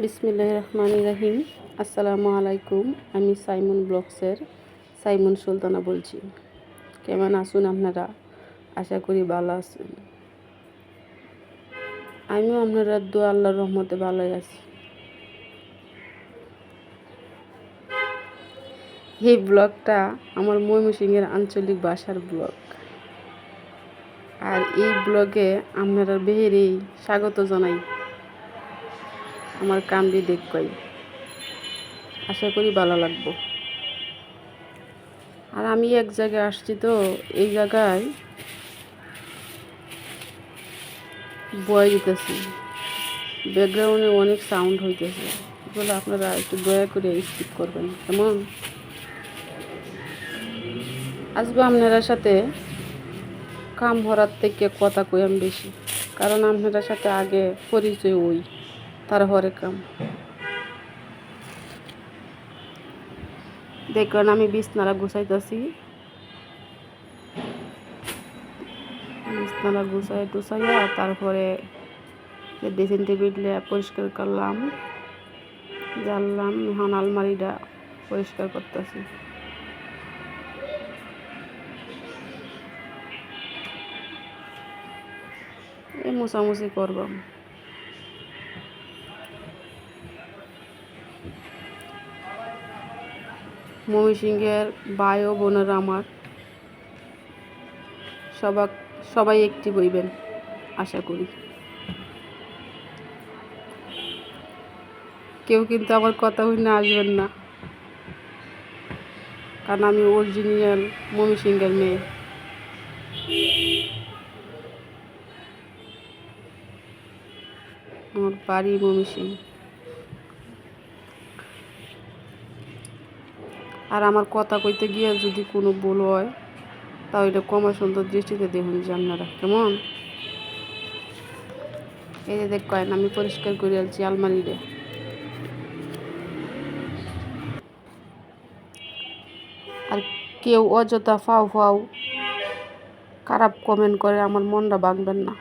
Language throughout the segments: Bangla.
বিসমিল্লাহ রহমান রাহিম। আসসালামু আলাইকুম আমি সাইমন ব্লগসের সাইমন সুলতানা বলছি। কেমন আসুন আপনারা? আশা করি ভালো আছেন। আমিও আপনারা দোয়া আল্লাহর রহমতে ভালোই আছি। এই ব্লগটা আমার ময়মনসিংহের আঞ্চলিক ভাষার ব্লগ। আর এই ব্লগে আপনারা বেহেরেই স্বাগত জানাই। আমার কামড়ি দেখবাই আশা করি ভালো লাগবো। আর আমি এক জায়গায় আসছি তো, এই জায়গায় বয় দিতেছি ব্যাকগ্রাউন্ডে অনেক সাউন্ড হইতেছে। এগুলো আপনারা একটু দয়া করে স্কিপ করবেন। কেমন? আসব আপনারা সাথে। কাম ভরার থেকে কথা কই আমি বেশি। কারণ আপনারা সাথে আগে পরিচয় ওই তারপরে কাম। দেখবেন আমি বিছনারা গুছাইতেছি। বিছনারা গুছাই টুছাইয়া তারপরে ড্রেসিং টেবিল পরিষ্কার করলাম, জানলাম, এখন আলমারিটা পরিষ্কার করতেছি। মোছামুছি করবাম ময়মনসিংহের ভাই ও বোনেরা আমার। সবাক, সবাই একটি বইবেন, আশা করি। কেউ কিন্তু আমার কথা হইলে আসবেন না। কারণ আমি অরিজিনাল ময়মনসিংহের মেয়ে। আমার বাড়ি ময়মনসিংহ। আর আমার কথা কইতে গিয়ে যদি কোনো ভুল হয়, তাহলে কমা সুন্দর দৃষ্টিতে দেখুন যে আপনারা কেমন। এই যে দেখ কয়েন আমি পরিষ্কার করে আলছি আলমারিরে আর কেউ অযথা ফাও ফাও খারাপ কমেন্ট করে, আমার মনটা ভাঙবেন না।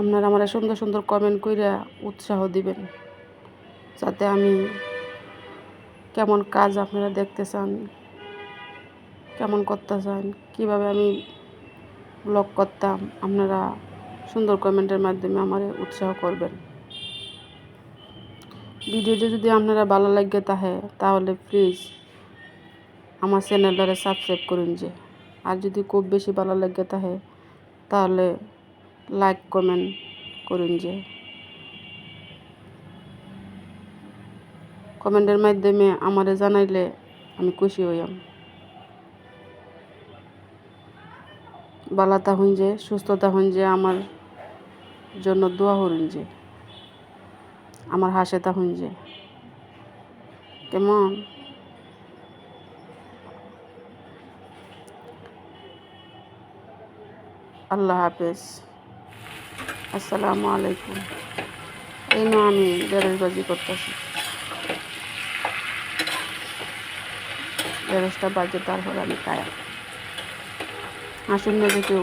আপনারা আমার সুন্দর সুন্দর কমেন্ট করে উৎসাহ দিবেন, যাতে আমি কেমন কাজ আপনারা দেখতে চান? কেমন করতে চান? কীভাবে আমি ব্লগ করতাম? আপনারা সুন্দর কমেন্টের মাধ্যমে আমার উৎসাহ করবেন। ভিডিওটি যদি আপনারা ভালো লাগে তাহে, তাহলে প্লিজ আমার চ্যানেলটারে সাবস্ক্রাইব করুন যে। আর যদি খুব বেশি ভালো লাগে তাহে, তাহলে লাইক কমেন্ট করুন যে। কমেন্টের মাধ্যমে আমারে জানাইলে আমি খুশি হইয়াম। বালাতা হইন যে, সুস্থতা হইন যে, আমার জন্য দোয়া হরুন যে, আমার হাসেতা হইন যে। কেমন? আল্লাহ হাফেজ। আসসালামু আলাইকুম। এই না আমি বেরোজবাজি করতেছি। বেরোজটা বাজে তারপর আমি খাই আসুন না কেউ